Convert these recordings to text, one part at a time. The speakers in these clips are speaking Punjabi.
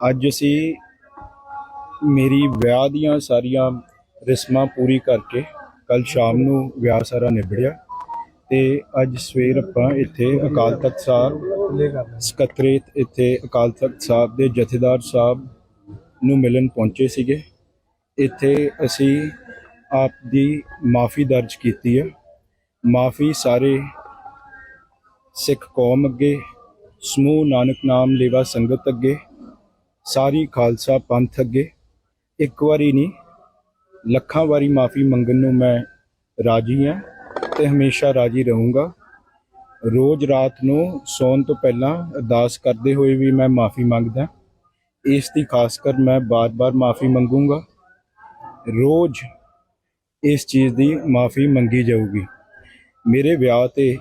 ਅੱਜ ਅਸੀਂ ਮੇਰੀ ਵਿਆਹ ਦੀਆਂ ਸਾਰੀਆਂ ਰਸਮਾਂ ਪੂਰੀ ਕਰਕੇ ਕੱਲ ਸ਼ਾਮ ਨੂੰ ਵਿਆਹ ਸਾਰਾ ਨਿਬੜਿਆ ਤੇ ਅੱਜ ਸਵੇਰ ਆਪਾਂ ਇੱਥੇ ਅਕਾਲ ਤਖਤ ਸਾਹਿਬ, ਸਕੱਤਰੇਤ ਇੱਥੇ ਅਕਾਲ ਤਖਤ ਸਾਹਿਬ ਦੇ ਜਥੇਦਾਰ ਸਾਹਿਬ ਨੂੰ ਮਿਲਣ ਪਹੁੰਚੇ ਸੀਗੇ। ਇੱਥੇ ਅਸੀਂ ਆਪ ਦੀ ਮਾਫੀ ਦਰਜ ਕੀਤੀ ਹੈ ਮਾਫੀ ਸਾਰੇ ਸਿੱਖ ਕੌਮ ਅੱਗੇ, ਸਮੂਹ ਨਾਨਕ ਨਾਮ ਲੇਵਾ ਸੰਗਤ ਅੱਗੇ ਸਾਰੀ ਖਾਲਸਾ ਪੰਥ ਅੱਗੇ। ਇੱਕ ਵਾਰੀ ਨਹੀਂ, ਲੱਖਾਂ ਵਾਰੀ ਮਾਫੀ ਮੰਗਣ ਨੂੰ ਮੈਂ ਰਾਜੀ ਹਾਂ ਤੇ ਹਮੇਸ਼ਾ ਰਾਜੀ ਰਹੂੰਗਾ। ਰੋਜ਼ ਰਾਤ ਨੂੰ ਸੌਣ ਤੋਂ ਪਹਿਲਾਂ ਅਰਦਾਸ ਕਰਦੇ ਹੋਏ ਵੀ ਮੈਂ ਮਾਫੀ ਮੰਗਦਾ। ਇਸ ਦੀ ਖਾਸ ਕਰ ਮੈਂ ਬਾਰ-ਬਾਰ ਮਾਫੀ ਮੰਗੂੰਗਾ। ਰੋਜ਼ ਇਸ ਚੀਜ਼ ਦੀ ਮਾਫੀ ਮੰਗੀ ਜਾਊਗੀ। ਮੇਰੇ ਵਿਆਹ ਤੇ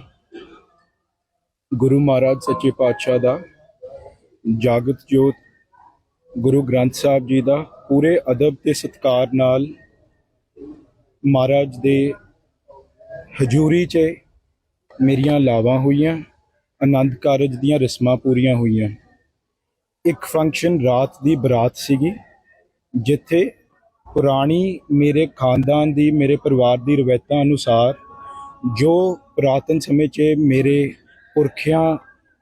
ਗੁਰੂ ਮਹਾਰਾਜ ਸੱਚੇ ਪਾਤਸ਼ਾਹ ਦਾ ਜਾਗਤ ਜੋਤ ਗੁਰੂ ਗ੍ਰੰਥ ਸਾਹਿਬ ਜੀ ਦਾ ਪੂਰੇ ਅਦਬ ਤੇ ਸਤਕਾਰ ਨਾਲ ਮਹਾਰਾਜ ਦੇ ਹਜ਼ੂਰੀ 'ਚ ਮੇਰੀਆਂ ਲਾਵਾਂ ਹੋਈਆਂ, ਆਨੰਦ ਕਾਰਜ ਦੀਆਂ ਰਸਮਾਂ ਪੂਰੀਆਂ ਹੋਈਆਂ। ਇੱਕ ਫੰਕਸ਼ਨ ਰਾਤ ਦੀ ਬਰਾਤ ਸੀਗੀ, ਜਿੱਥੇ ਪੁਰਾਣੀ ਮੇਰੇ ਖਾਨਦਾਨ ਦੀ, ਮੇਰੇ ਪਰਿਵਾਰ ਦੀ ਰਵਾਇਤਾਂ ਅਨੁਸਾਰ ਜੋ ਪੁਰਾਤਨ ਸਮੇਂ 'ਚ ਮੇਰੇ ਪੁਰਖਿਆਂ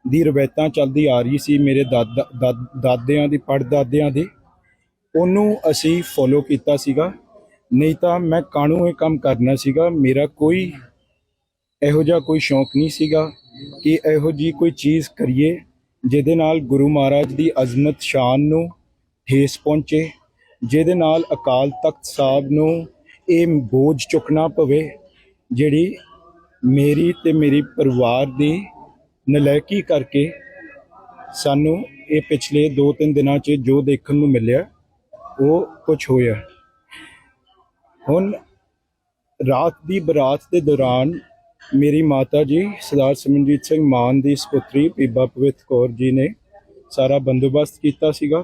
ਦੀ ਰਵਾਇਤਾਂ ਚੱਲਦੀ ਆ ਰਹੀ ਸੀ ਮੇਰੇ ਦਾਦਾ ਦਾਦ- ਦਾਦਿਆਂ ਦੀ ਪੜਦਾਦਿਆਂ ਦੀ, ਉਹਨੂੰ ਅਸੀਂ ਫੋਲੋ ਕੀਤਾ ਸੀਗਾ। ਨਹੀਂ ਤਾਂ ਮੈਂ ਕਾਣੂ ਇਹ ਕੰਮ ਕਰਨਾ ਸੀਗਾ? ਮੇਰਾ ਕੋਈ ਇਹੋ ਜਿਹਾ ਕੋਈ ਸ਼ੌਂਕ ਨਹੀਂ ਸੀਗਾ ਕਿ ਇਹੋ ਜੀ ਕੋਈ ਚੀਜ਼ ਕਰੀਏ ਜਿਹਦੇ ਨਾਲ ਗੁਰੂ ਮਹਾਰਾਜ ਦੀ ਅਜ਼ਮਤ ਸ਼ਾਨ ਨੂੰ ਠੇਸ ਪਹੁੰਚੇ, ਜਿਹਦੇ ਨਾਲ ਅਕਾਲ ਤਖਤ ਸਾਹਿਬ ਨੂੰ ਇਹ ਬੋਝ ਚੁੱਕਣਾ ਪਵੇ, ਜਿਹੜੀ ਮੇਰੀ ਤੇ ਮੇਰੀ ਪਰਿਵਾਰ ਦੀ ਨਲਾਇਕੀ ਕਰਕੇ ਸਾਨੂੰ ਇਹ ਪਿਛਲੇ 2-3 ਦਿਨਾਂ 'ਚ ਜੋ ਦੇਖਣ ਨੂੰ ਮਿਲਿਆ, ਉਹ ਕੁਝ ਹੋਇਆ। ਹੁਣ ਰਾਤ ਦੀ ਬਰਾਤ ਦੇ ਦੌਰਾਨ ਮੇਰੀ ਮਾਤਾ ਜੀ, ਸਰਦਾਰ ਸਿਮਰਨਜੀਤ ਸਿੰਘ ਮਾਨ ਦੀ ਸੁਪੁੱਤਰੀ ਬੀਬਾ ਪਵਿੱਤ ਕੌਰ ਜੀ ਨੇ ਸਾਰਾ ਬੰਦੋਬਸਤ ਕੀਤਾ ਸੀਗਾ।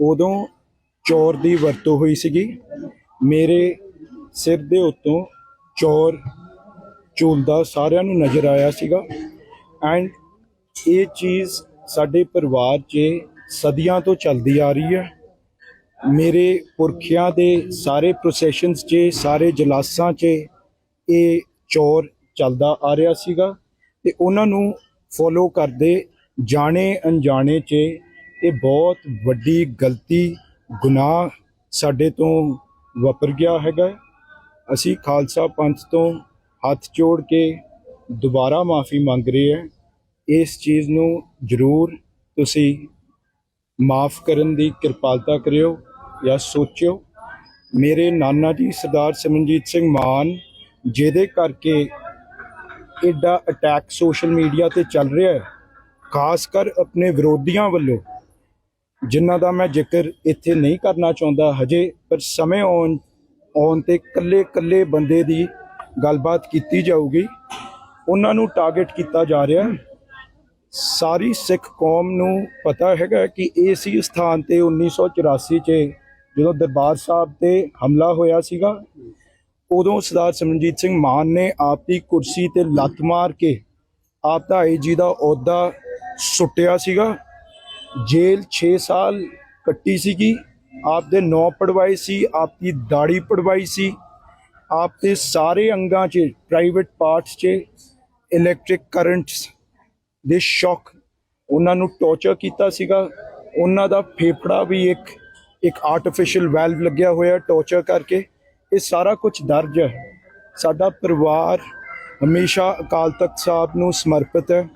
ਉਦੋਂ ਚੌਰ ਦੀ ਵਰਤੋਂ ਹੋਈ ਸੀਗੀ। ਮੇਰੇ ਸਿਰ ਦੇ ਉੱਤੋਂ ਚੌਰ, ਝੂਲਦਾ ਸਾਰਿਆਂ ਨੂੰ ਨਜ਼ਰ ਆਇਆ ਸੀਗਾ। ਐਂਡ ਇਹ ਚੀਜ਼ ਸਾਡੇ ਪਰਿਵਾਰ 'ਚ ਸਦੀਆਂ ਤੋਂ ਚੱਲਦੀ ਆ ਰਹੀ ਹੈ। ਮੇਰੇ ਪੁਰਖਿਆਂ ਦੇ ਸਾਰੇ ਪ੍ਰੋਸੈਸ਼ਨਸ 'ਚ, ਸਾਰੇ ਜਲਾਸਾਂ 'ਚ ਇਹ ਚੋਰ ਚੱਲਦਾ ਆ ਰਿਹਾ ਸੀਗਾ ਤੇ ਉਹਨਾਂ ਨੂੰ ਫੋਲੋ ਕਰਦੇ ਜਾਣੇ ਅਣਜਾਣੇ 'ਚ ਇਹ ਬਹੁਤ ਵੱਡੀ ਗਲਤੀ, ਗੁਨਾਹ ਸਾਡੇ ਤੋਂ ਵਾਪਰ ਗਿਆ ਹੈਗਾ। ਅਸੀਂ ਖਾਲਸਾ ਪੰਥ ਤੋਂ ਹੱਥ ਜੋੜ ਕੇ ਦੁਬਾਰਾ ਮਾਫੀ ਮੰਗ ਰਹੇ ਹੈ। ਇਸ ਚੀਜ਼ ਨੂੰ ਜ਼ਰੂਰ ਤੁਸੀਂ ਮਾਫ ਕਰਨ ਦੀ ਕਿਰਪਾਲਤਾ ਕਰਿਓ ਜਾਂ ਸੋਚਿਓ। ਮੇਰੇ ਨਾਨਾ ਜੀ ਸਰਦਾਰ ਸਿਮਰਨਜੀਤ ਸਿੰਘ ਮਾਨ, ਜਿਹਦੇ ਕਰਕੇ ਐਡਾ ਅਟੈਕ ਸੋਸ਼ਲ ਮੀਡੀਆ ਤੇ ਚੱਲ ਰਿਹਾ ਹੈ, ਖਾਸ ਕਰ ਆਪਣੇ ਵਿਰੋਧੀਆਂ ਵੱਲੋਂ, ਜਿਨ੍ਹਾਂ ਦਾ ਮੈਂ ਜ਼ਿਕਰ ਇੱਥੇ ਨਹੀਂ ਕਰਨਾ ਚਾਹੁੰਦਾ ਹਜੇ, ਪਰ ਸਮੇਂ ਆਉਣ ਆਉਣ ਤੇ ਕੱਲੇ ਕੱਲੇ ਬੰਦੇ ਦੀ ਗੱਲਬਾਤ ਕੀਤੀ ਜਾਊਗੀ। ਉਹਨਾਂ ਨੂੰ ਟਾਰਗੇਟ ਕੀਤਾ ਜਾ ਰਿਹਾ। ਸਾਰੀ ਸਿੱਖ ਕੌਮ ਨੂੰ ਪਤਾ ਹੈਗਾ ਕਿ ਇਹ ਸੀ ਸਥਾਨ ਤੇ 1984 ਚ ਜਦੋਂ ਦਰਬਾਰ ਸਾਹਿਬ ਤੇ ਹਮਲਾ ਹੋਇਆ ਸੀਗਾ, ਉਦੋਂ ਸਰਦਾਰ ਸਿਮਰਨਜੀਤ ਸਿੰਘ ਮਾਨ ਨੇ ਆਪ ਦੀ ਕੁਰਸੀ ਤੇ ਲੱਤ ਮਾਰ ਕੇ ਆਪ ਦਾ ਜੀ ਦਾ ਅਹੁਦਾ ਸੁੱਟਿਆ ਸੀਗਾ। ਜੇਲ੍ਹ 6 ਸਾਲ ਕੱਟੀ ਸੀਗੀ ਆਪ ਦੇ ਨੌ ਪੜਵਾਈ ਸੀ ਆਪ ਦੀ ਦਾੜੀ ਪੜਵਾਈ ਸੀ ਆਪ ਦੇ ਸਾਰੇ ਅੰਗਾਂ 'ਚ ਪ੍ਰਾਈਵੇਟ ਪਾਰਟਸ 'ਚ ਇਲੈਕਟ੍ਰਿਕ ਕਰੰਟਸ ਦੇ ਸ਼ੌਕ ਉਹਨਾਂ ਨੂੰ ਟੌਰਚਰ ਕੀਤਾ ਸੀਗਾ। ਉਹਨਾਂ ਦਾ ਫੇਫੜਾ ਵੀ ਇੱਕ ਇੱਕ ਆਰਟੀਫੀਸ਼ੀਅਲ ਵੈਲਵ ਲੱਗਿਆ ਹੋਇਆ ਟੌਰਚਰ ਕਰਕੇ। ਇਹ ਸਾਰਾ ਕੁਝ ਦਰਜ ਹੈ। ਸਾਡਾ ਪਰਿਵਾਰ ਹਮੇਸ਼ਾ ਅਕਾਲ ਤਖਤ ਸਾਹਿਬ ਨੂੰ ਸਮਰਪਿਤ ਹੈ।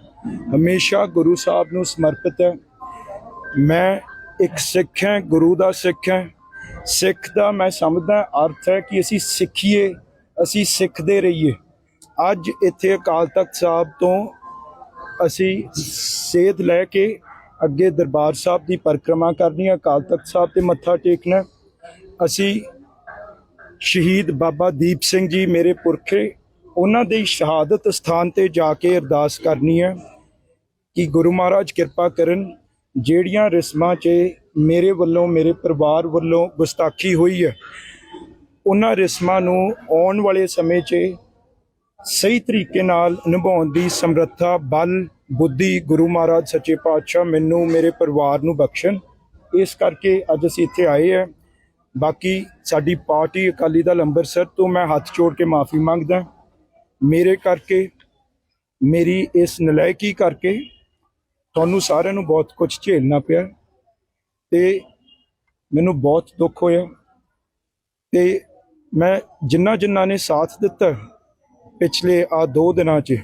ਹਮੇਸ਼ਾ ਗੁਰੂ ਸਾਹਿਬ ਨੂੰ ਸਮਰਪਿਤ ਹੈ। ਮੈਂ ਇੱਕ ਸਿੱਖ ਹਾਂ, ਗੁਰੂ ਦਾ ਸਿੱਖ ਹਾਂ। ਸਿੱਖ ਦਾ ਮੈਂ ਸਮਝਦਾ, ਅਰਥ ਹੈ ਕਿ ਅਸੀਂ ਸਿੱਖੀਏ, ਅਸੀਂ ਸਿੱਖਦੇ ਰਹੀਏ। ਅੱਜ ਇੱਥੇ ਅਕਾਲ ਤਖਤ ਸਾਹਿਬ ਤੋਂ ਅਸੀਂ ਸੇਧ ਲੈ ਕੇ ਅੱਗੇ ਦਰਬਾਰ ਸਾਹਿਬ ਦੀ ਪਰਿਕਰਮਾ ਕਰਨੀ ਹੈ। ਅਕਾਲ ਤਖਤ ਸਾਹਿਬ ਤੇ ਮੱਥਾ ਟੇਕਣਾ ਅਸੀਂ ਸ਼ਹੀਦ ਬਾਬਾ ਦੀਪ ਸਿੰਘ ਜੀ ਮੇਰੇ ਪੁਰਖੇ, ਉਹਨਾਂ ਦੀ ਸ਼ਹਾਦਤ ਸਥਾਨ ਤੇ ਜਾ ਕੇ ਅਰਦਾਸ ਕਰਨੀ ਹੈ ਕਿ ਗੁਰੂ ਮਹਾਰਾਜ ਕਿਰਪਾ ਕਰਨ, ਜਿਹੜੀਆਂ ਰਸਮਾਂ 'ਚ ਮੇਰੇ ਵੱਲੋਂ, ਮੇਰੇ ਪਰਿਵਾਰ ਵੱਲੋਂ ਗੁਸਤਾਖੀ ਹੋਈ ਹੈ, ਉਹਨਾਂ ਰਸਮਾਂ ਨੂੰ ਆਉਣ ਵਾਲੇ ਸਮੇਂ 'ਚ ਸਹੀ ਤਰੀਕੇ ਨਾਲ ਨਿਭਾਉਣ ਦੀ ਸਮਰੱਥਾ, ਬਲ, ਬੁੱਧੀ, ਗੁਰੂ ਮਹਾਰਾਜ, ਸੱਚੇ ਪਾਤਸ਼ਾਹ ਮੈਨੂੰ, ਮੇਰੇ ਪਰਿਵਾਰ ਨੂੰ ਬਖਸ਼ਣ। ਇਸ ਕਰਕੇ ਅੱਜ ਅਸੀਂ ਇੱਥੇ ਆਏ ਆ ਬਾਕੀ ਸਾਡੀ ਪਾਰਟੀ ਅਕਾਲੀ ਦਲ ਅੰਮ੍ਰਿਤਸਰ ਤੋਂ ਮੈਂ ਹੱਥ ਜੋੜ ਕੇ ਮਾਫੀ ਮੰਗਦਾ। ਮੇਰੇ ਕਰਕੇ, ਮੇਰੀ ਇਸ ਨਲਾਇਕੀ ਕਰਕੇ ਤੁਹਾਨੂੰ ਸਾਰਿਆਂ ਨੂੰ ਬਹੁਤ ਕੁਝ ਝੇਲਣਾ ਪਿਆ ਤੇ ਮੈਨੂੰ ਬਹੁਤ ਦੁੱਖ ਹੋਇਆ ਤੇ ਮੈਂ ਜਿੰਨਾ ਜਿੰਨਾ ਨੇ ਸਾਥ ਦਿੱਤਾ ਪਿਛਲੇ ਆ ਦੋ ਦਿਨਾਂ 'ਚ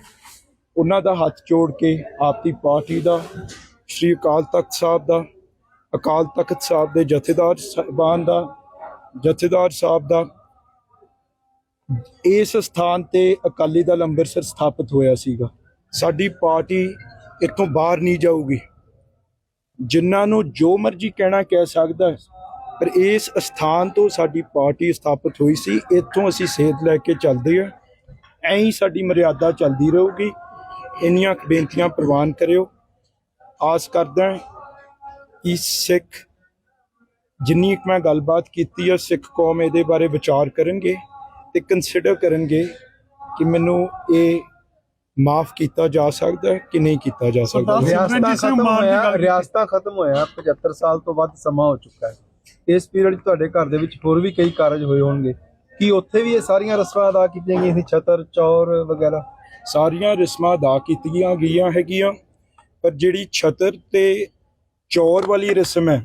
ਉਹਨਾਂ ਦਾ ਹੱਥ ਜੋੜ ਕੇ ਆਪਦੀ ਪਾਰਟੀ ਦਾ ਸ਼੍ਰੀ ਅਕਾਲ ਤਖਤ ਸਾਹਿਬ ਦਾ ਅਕਾਲ ਤਖਤ ਸਾਹਿਬ ਦੇ ਜਥੇਦਾਰ ਸਾਹਿਬਾਨ ਦਾ ਜਥੇਦਾਰ ਸਾਹਿਬ ਦਾ ਇਸ ਸਥਾਨ ਤੇ ਅਕਾਲੀ ਦਲ ਅੰਮ੍ਰਿਤਸਰ ਸਥਾਪਿਤ ਹੋਇਆ ਸੀਗਾ। ਸਾਡੀ ਪਾਰਟੀ ਇੱਥੋਂ ਬਾਹਰ ਨਹੀਂ ਜਾਊਗੀ। ਜਿਨ੍ਹਾਂ ਨੂੰ ਜੋ ਮਰਜ਼ੀ ਕਹਿਣਾ ਕਹਿ ਸਕਦਾ ਹੈ, ਪਰ ਇਸ ਸਥਾਨ ਤੋਂ ਸਾਡੀ ਪਾਰਟੀ ਸਥਾਪਿਤ ਹੋਈ ਸੀ। ਇੱਥੋਂ ਅਸੀਂ ਸੇਧ ਲੈ ਕੇ ਚੱਲਦੇ ਹਾਂ। ਐਂ ਹੀ ਸਾਡੀ ਮਰਿਆਦਾ ਚੱਲਦੀ ਰਹੂਗੀ। ਇੰਨੀਆਂ ਬੇਨਤੀਆਂ ਪ੍ਰਵਾਨ ਕਰਿਓ। ਆਸ ਕਰਦਾ ਹਾਂ ਕਿ ਸਿੱਖ ਜਿੰਨੀ ਮੈਂ ਗੱਲਬਾਤ ਕੀਤੀ ਹੈ ਸਿੱਖ ਕੌਮ ਇਹਦੇ ਬਾਰੇ ਵਿਚਾਰ ਕਰਨਗੇ ਤੇ ਕੰਸੀਡਰ ਕਰਨਗੇ ਕਿ ਮੈਨੂੰ ਇਹ ਮਾਫ ਕੀਤਾ ਜਾ ਸਕਦਾ ਕਿ ਨਹੀਂ ਕੀਤਾ ਜਾ ਸਕਦਾ। ਰਿਆਸਤਾਂ ਖਤਮ ਹੋਇਆ। ਰਿਆਸਤਾਂ ਖਤਮ ਹੋਇਆ 75 ਸਾਲ ਤੋਂ ਵੱਧ ਸਮਾਂ ਹੋ ਚੁੱਕਾ ਹੈ। ਇਸ ਪੀਰੀਅਡ 'ਚ ਤੁਹਾਡੇ ਘਰ ਦੇ ਵਿੱਚ ਹੋਰ ਵੀ ਕਈ ਕਾਰਜ ਹੋਏ ਹੋਣਗੇ। ਕੀ ਉੱਥੇ ਵੀ ਇਹ ਸਾਰੀਆਂ ਰਸਮਾਂ ਅਦਾ ਕੀਤੀਆਂ ਗਈਆਂ ਸੀ? ਛਤਰ ਚੌਰ ਵਗੈਰਾ? ਸਾਰੀਆਂ ਰਸਮਾਂ ਅਦਾ ਕੀਤੀਆਂ ਗਈਆਂ ਹੈਗੀਆਂ ਪਰ ਜਿਹੜੀ ਛਤਰ ਤੇ ਚੌਰ ਵਾਲੀ ਰਸਮ ਹੈ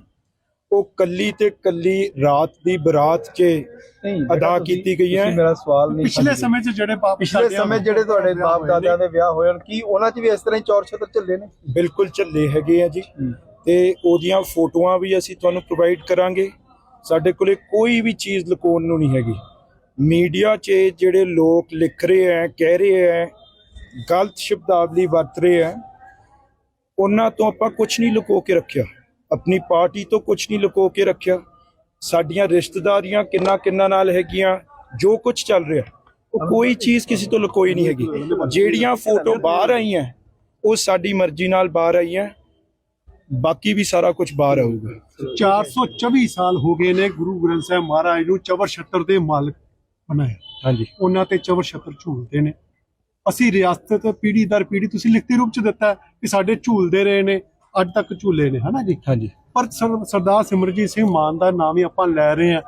ਉਹ ਕੱਲੀ ਤੇ ਕੱਲੀ ਰਾਤ ਦੀ ਬਰਾਤ 'ਚ ਨਹੀਂ ਅਦਾ ਤੁਸੀਂ- ਕੀਤੀ ਗਈ ਹੈ। ਤੁਸੀਂ ਮੇਰਾ ਸਵਾਲ ਨਹੀਂ ਪਿਛਲੇ ਸਮਝੇ। ਸਮੇਂ 'ਚ ਜਿਹੜੇ ਬਾਪ ਪਿਛਲੇ ਸਮੇਂ ਜਿਹੜੇ ਤੁਹਾਡੇ ਬਾਪ ਦਾਦਿਆਂ ਦੇ ਵਿਆਹ ਹੋਏ ਹਨ ਕੀ ਉਹਨਾਂ 'ਚ ਵੀ ਇਸ ਤਰ੍ਹਾਂ ਹੀ ਚੌਰ ਛਤਰ ਚੱਲੇ ਨੇ? ਬਿਲਕੁਲ ਝੱਲੇ ਹੈਗੇ ਆ ਜੀ। ਤੇ ਉਹਦੀਆਂ ਫੋਟੋਆਂ ਵੀ ਅਸੀਂ ਤੁਹਾਨੂੰ ਪ੍ਰੋਵਾਈਡ ਕਰਾਂਗੇ। ਸਾਡੇ ਕੋਲੇ ਕੋਈ ਵੀ ਚੀਜ਼ ਲੁਕਾਉਣ ਨੂੰ ਨਹੀਂ ਹੈਗੀ। ਮੀਡੀਆ 'ਚ ਜਿਹੜੇ ਲੋਕ ਲਿਖ ਰਹੇ ਆ ਕਹਿ ਰਹੇ ਆ ਗਲਤ ਸ਼ਬਦਾਵਲੀ ਵਰਤ ਰਹੇ ਆ ਉਹਨਾਂ ਤੋਂ ਆਪਾਂ ਕੁਝ ਨਹੀਂ ਲੁਕੋ ਕੇ ਰੱਖਿਆ। ਆਪਣੀ ਪਾਰਟੀ ਤੋਂ ਕੁਝ ਨਹੀਂ ਲੁਕੋ ਕੇ ਰੱਖਿਆ। ਸਾਡੀਆਂ ਰਿਸ਼ਤੇਦਾਰੀਆਂ ਕਿੰਨਾ ਕਿੰਨਾ ਨਾਲ ਹੈਗੀਆਂ ਜੋ ਕੁਝ ਚੱਲ ਰਿਹਾ ਉਹ ਕੋਈ ਚੀਜ਼ ਕਿਸੇ ਤੋਂ ਲੁਕੋਈ ਨਹੀਂ ਹੈਗੀ। ਜਿਹੜੀਆਂ ਫੋਟੋ ਬਾਹਰ ਆਈਆਂ ਉਹ ਸਾਡੀ ਮਰਜ਼ੀ ਨਾਲ ਬਾਹਰ ਆਈਆਂ ਬਾਕੀ ਵੀ ਸਾਰਾ ਕੁਝ ਬਾਹਰ ਆਊਗਾ। 424 ਸਾਲ ਹੋ ਗਏ ਨੇ ਗੁਰੂ ਗ੍ਰੰਥ ਸਾਹਿਬ ਮਹਾਰਾਜ ਨੂੰ ਚਵਰ ਛੱਤਰ ਦੇ ਮਾਲਕ। ਬਣਾਇਆ। ਹਾਂਜੀ। ਉਹਨਾਂ ਤੇ ਚਵਰ ਛੱਤਰ ਝੂਲਦੇ ਨੇ। ਅਸੀਂ ਰਿਆਸਤ ਪੀੜੀ ਦਰ ਪੀੜੀ ਤੁਸੀਂ ਲਿਖਤੀ ਰੂਪ ਚ ਦਿੱਤਾ ਕਿ ਸਾਡੇ ਝੂਲਦੇ ਰਹੇ ਨੇ ਅੱਜ ਤੱਕ ਝੂਲੇ ਨੇ ਹਨਾ ਜੀ? ਹਾਂਜੀ। ਪਰ ਸਰ- ਸਰਦਾਰ ਸਿਮਰਜੀਤ ਸਿੰਘ ਮਾਨ ਦਾ ਨਾਮ ਹੀ ਆਪਾਂ ਲੈ ਰਹੇ ਹਾਂ।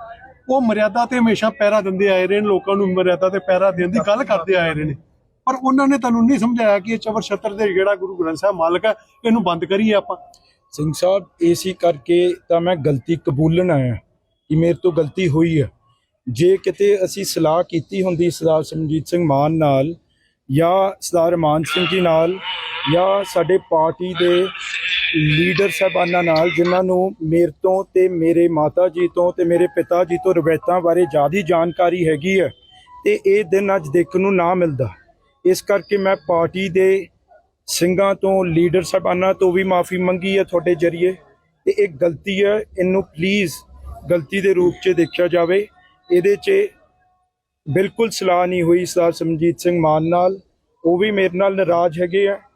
ਉਹ ਮਰਿਆਦਾ ਤੇ ਹਮੇਸ਼ਾ ਪਹਿਰਾ ਦਿੰਦੇ ਆਏ ਰਹੇ ਨੇ ਲੋਕਾਂ ਨੂੰ ਮਰਿਆਦਾ ਤੇ ਪਹਿਰਾ ਦੇਣ ਦੀ ਗੱਲ ਕਰਦੇ ਆਏ ਰਹੇ ਨੇ। ਪਰ ਉਹਨਾਂ ਨੇ ਤੁਹਾਨੂੰ ਨਹੀਂ ਸਮਝਾਇਆ ਕਿ ਇਹ ਚਵਰ ਛੱਤਰ ਦੇ ਜਿਹੜਾ ਗੁਰੂ ਗ੍ਰੰਥ ਸਾਹਿਬ ਮਾਲਕ ਹੈ ਇਹਨੂੰ ਬੰਦ ਕਰੀਏ ਆਪਾਂ? ਸਿੰਘ ਸਾਹਿਬ ਏਸੀ ਕਰਕੇ ਤਾਂ ਮੈਂ ਗਲਤੀ ਕਬੂਲਣ ਆਇਆ ਕਿ ਮੇਰੇ ਤੋਂ ਗਲਤੀ ਹੋਈ ਹੈ। ਜੇ ਕਿਤੇ ਅਸੀਂ ਸਲਾਹ ਕੀਤੀ ਹੁੰਦੀ ਸਰਦਾਰ ਸਿਮਰਜੀਤ ਸਿੰਘ ਮਾਨ ਨਾਲ ਜਾਂ ਸਰਦਾਰ ਮਾਨ ਸਿੰਘ ਜੀ ਨਾਲ ਜਾਂ ਸਾਡੇ ਪਾਰਟੀ ਦੇ ਲੀਡਰ ਸਾਹਿਬਾਨਾਂ ਨਾਲ, ਜਿਨ੍ਹਾਂ ਨੂੰ ਮੇਰੇ ਤੋਂ ਤੇ ਮੇਰੇ ਮਾਤਾ ਜੀ ਤੋਂ ਤੇ ਮੇਰੇ ਪਿਤਾ ਜੀ ਤੋਂ ਰਵਾਇਤਾਂ ਬਾਰੇ ਜ਼ਿਆਦਾ ਜਾਣਕਾਰੀ ਹੈਗੀ ਹੈ ਤੇ ਇਹ ਦਿਨ ਅੱਜ ਦੇਖਣ ਨੂੰ ਨਾ ਮਿਲਦਾ। ਇਸ ਕਰਕੇ ਮੈਂ ਪਾਰਟੀ ਦੇ ਸਿੰਘਾਂ ਤੋਂ, ਲੀਡਰ ਸਾਹਿਬਾਨਾਂ ਤੋਂ ਵੀ ਮਾਫੀ ਮੰਗੀ ਹੈ ਤੁਹਾਡੇ ਜਰੀਏ ਤੇ ਇਹ ਗਲਤੀ ਹੈ। ਇਹਨੂੰ ਪਲੀਜ਼ ਗਲਤੀ ਦੇ ਰੂਪ 'ਚ ਦੇਖਿਆ ਜਾਵੇ। ਇਹਦੇ 'ਚ ਬਿਲਕੁਲ ਸਲਾਹ ਨਹੀਂ ਹੋਈ ਸਰਦਾਰ ਸਮਜੀਤ ਸਿੰਘ ਮਾਨ ਨਾਲ। ਉਹ ਵੀ ਮੇਰੇ ਨਾਲ ਨਾਰਾਜ਼ ਹੈਗੇ ਆ।